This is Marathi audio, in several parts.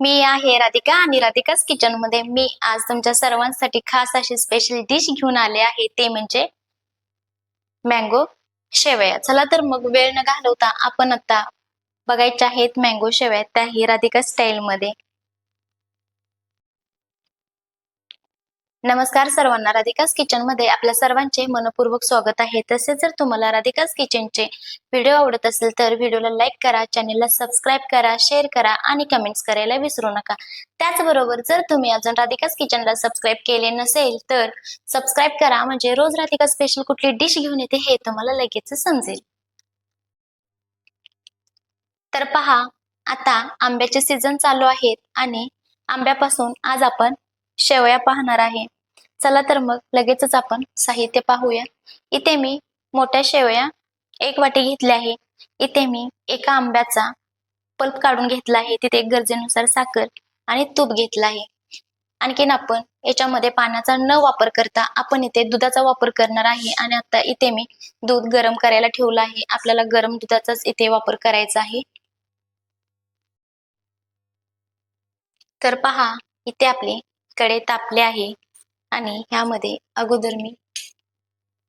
मी आहे राधिका आणि राधिकाच किचनमध्ये. मी आज तुमच्या सर्वांसाठी खास अशी स्पेशल डिश घेऊन आले आहे. ते म्हणजे मँगो शेवया. चला तर मग वेळ न घालवता आपण आता बघायच्या आहेत मँगो शेवया. त्याही राधिका स्टाईल मध्ये. नमस्कार सर्वांना. राधिकास किचनमध्ये आपल्या सर्वांचे मनपूर्वक स्वागत आहे. तसेच जर तुम्हाला राधिकास किचनचे व्हिडिओ आवडत असेल तर व्हिडिओला लाईक करा चॅनेलला सबस्क्राईब करा शेअर करा आणि कमेंट्स करायला विसरू नका. त्याचबरोबर जर तुम्ही अजून राधिकास किचनला सबस्क्राईब केले नसेल तर सबस्क्राईब करा. म्हणजे रोज राधिका स्पेशल कुठली डिश घेऊन येते हे तुम्हाला लगेच समजेल. तर पहा आता आंब्याचे सीझन चालू आहेत आणि आंब्यापासून आज आपण शेवया पाहणार आहे. चला तर मग लगेचच आपण साहित्य पाहूया. इथे मी मोठ्या शेवया एक वाटी घेतल्या आहे. इथे मी एका आंब्याचा पल्प काढून घेतला आहे. तिथे गरजेनुसार साखर आणि तूप घेतला आहे. आणखीन आपण याच्यामध्ये पाण्याचा न वापर करता आपण इथे दुधाचा वापर करणार आहे. आणि आता इथे मी दूध गरम करायला ठेवलं आहे. आपल्याला गरम दुधाचाच इथे वापर करायचा आहे. तर पहा इथे आपली कडे तापले आहे आणि ह्यामध्ये अगोदर मी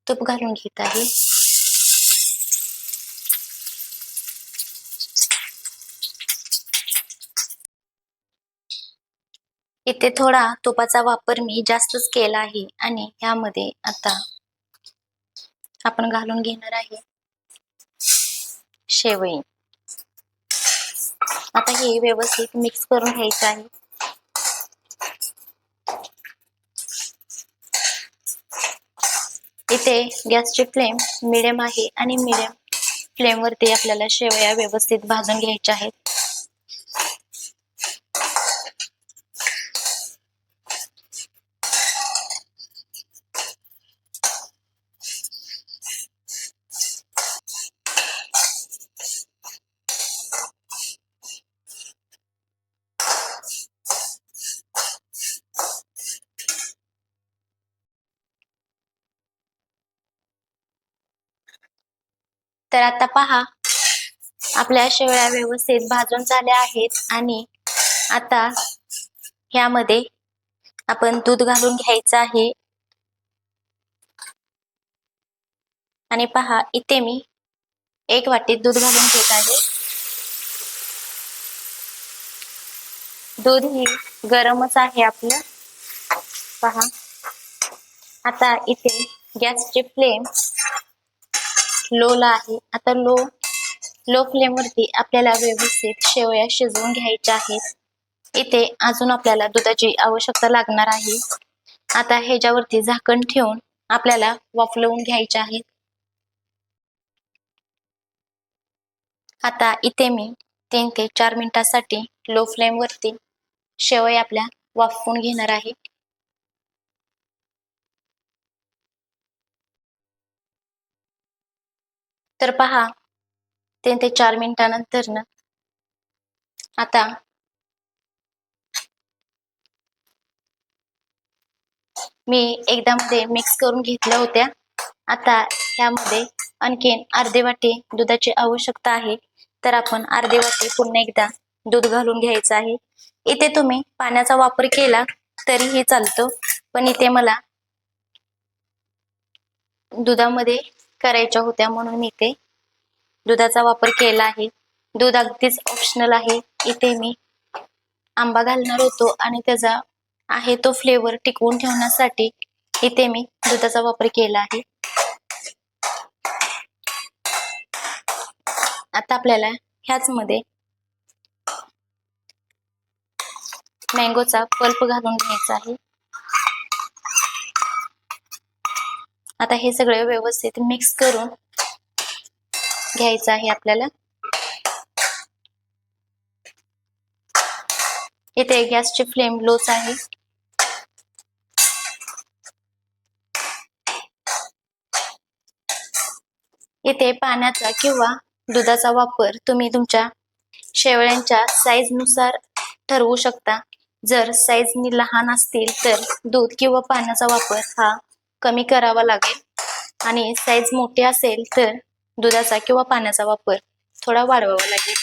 तूप घालून घेत आहे. इथे थोडा तुपाचा वापर मी जास्तच केला आहे आणि ह्यामध्ये आता आपण घालून घेणार आहे शेवई. आता हे व्यवस्थित मिक्स करून घ्यायचं आहे. इथे गॅसची फ्लेम मिडियम आहे आणि मिडियम फ्लेम वरती आपल्याला शेवया व्यवस्थित भाजून घ्यायच्या आहेत. तर आता पहा. आपल्या शेवळ्या व्यवस्थित भाजून झाल्या आहेत आणि आता ह्यामध्ये आपण दूध घालून घ्यायचं आहे. आणि पहा इथे मी एक वाटी दूध घालून घेत आहे. दूध ही गरमच आहे आपलं. पहा. आता इथे गॅसची फ्लेम लोला आहे. आता लो लो फ्लेम वरती आपल्याला व्यवस्थित शेवया शिजवून घ्यायच्या आहेत. इथे अजून आपल्याला दुधाची आवश्यकता लागणार आहे. आता ह्याच्यावरती झाकण ठेवून आपल्याला वाफलवून घ्यायच्या आहेत आता इथे मी तीन ते चार मिनिटासाठी लो फ्लेम वरती शेवया आपल्या वाफवून घेणार आहे. तर पहा. तीन ते चार मिनिटानंतर ना. आता. मी एकदा मध्ये मिक्स करून घेतल्या होत्या. आता ह्यामध्ये आणखीन अर्धे वाटी दुधाची आवश्यकता आहे. तर आपण अर्धे वाटी पुन्हा एकदा दूध घालून घ्यायचं आहे. इथे तुम्ही पाण्याचा वापर केला तरीही चालतो. पण इथे मला दुधामध्ये करायच्या होत्या म्हणून मी इथे दुधाचा वापर केला आहे. दूध अगदीच ऑप्शनल आहे. इथे मी आंबा घालणार होतो आणि त्याचा आहे तो फ्लेवर टिकवून ठेवण्यासाठी इथे मी दुधाचा वापर केला आहे. आता आपल्याला ह्याच मध्ये मँगोचा पल्प घालून घ्यायचा आहे. आता हे सगळे व्यवस्थित मिक्स करून घ्यायचं आहे आपल्याला. इथे गॅसची फ्लेम लोच आहे. इथे पाण्याचा किंवा दुधाचा वापर तुम्ही तुमच्या शेवळ्यांच्या साईजनुसार ठरवू शकता. जर साईज लहान असतील तर दूध किंवा पाण्याचा वापर हा कमी करावा लागेल. आणि साईज मोठी असेल तर दुधाचा किंवा पाण्याचा वापर थोडा वाढवावा लागेल.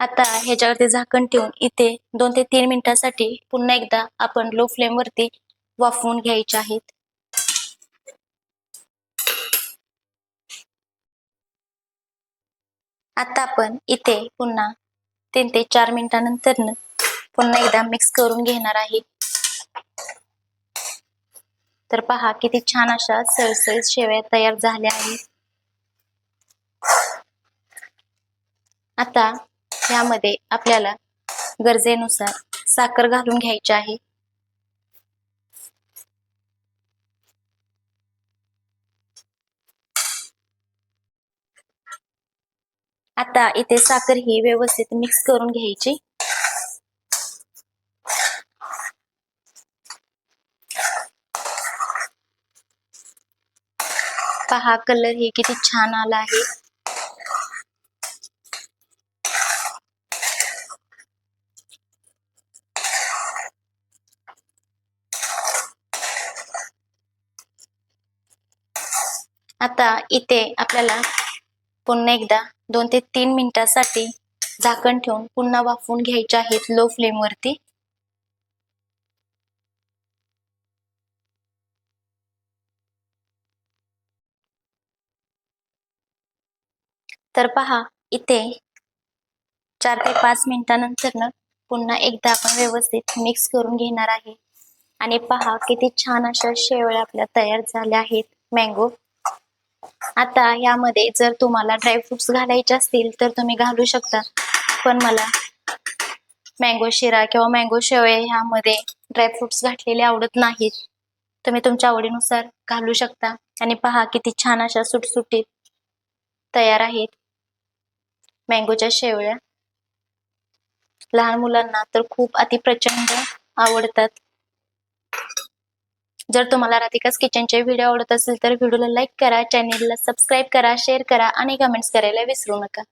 आता ह्याच्यावरती झाकण ठेवून इथे दोन ते तीन मिनिटांसाठी पुन्हा एकदा आपण लो फ्लेम वरती वाफवून घ्यायचे आहेत. आता आपण इथे पुन्हा तीन ते चार मिनिटानंतर पुन्हा एकदा मिक्स करून घेणार आहे. तर पहा किती छान अशा सळसळीत शेवया तयार झाल्या आहेत. आता यामध्ये आपल्याला गरजेनुसार साखर घालून घ्यायची आहे. आता इथे साखर ही व्यवस्थित मिक्स करून घ्यायची. पहा कलर हे किती छान आला आहे? आता इथे आपल्याला पुन्हा एकदा दोन ते तीन मिनिटासाठी झाकण ठेवून पुन्हा वाफवून घ्यायचे आहेत लो फ्लेम तर पहा इथे चार ते पाच मिनिटानंतर पुन्हा एकदा आपण व्यवस्थित मिक्स करून घेणार आहे. आणि पहा किती छान अशा शेवळ्या आपल्या तयार झाल्या आहेत मँगो आता यामध्ये जर तुम्हाला ड्रायफ्रुट्स घालायचे असतील तर तुम्ही घालू शकता. पण मला मँगो शिरा किंवा मँगो शेवळे ह्यामध्ये ड्रायफ्रुट्स घातलेले आवडत नाहीत. तुम्ही तुमच्या आवडीनुसार घालू शकता. आणि पहा किती छान अशा सुटसुटीत तयार आहेत. मँगोच्या शेवळ्या लहान मुलांना तर खूप अति प्रचंड आवडतात. जर तुम्हाला राधिकाच किचनचे व्हिडिओ आवडत असेल तर व्हिडिओला लाईक करा चॅनेलला सबस्क्राईब करा शेअर करा आणि कमेंट्स करायला विसरू नका.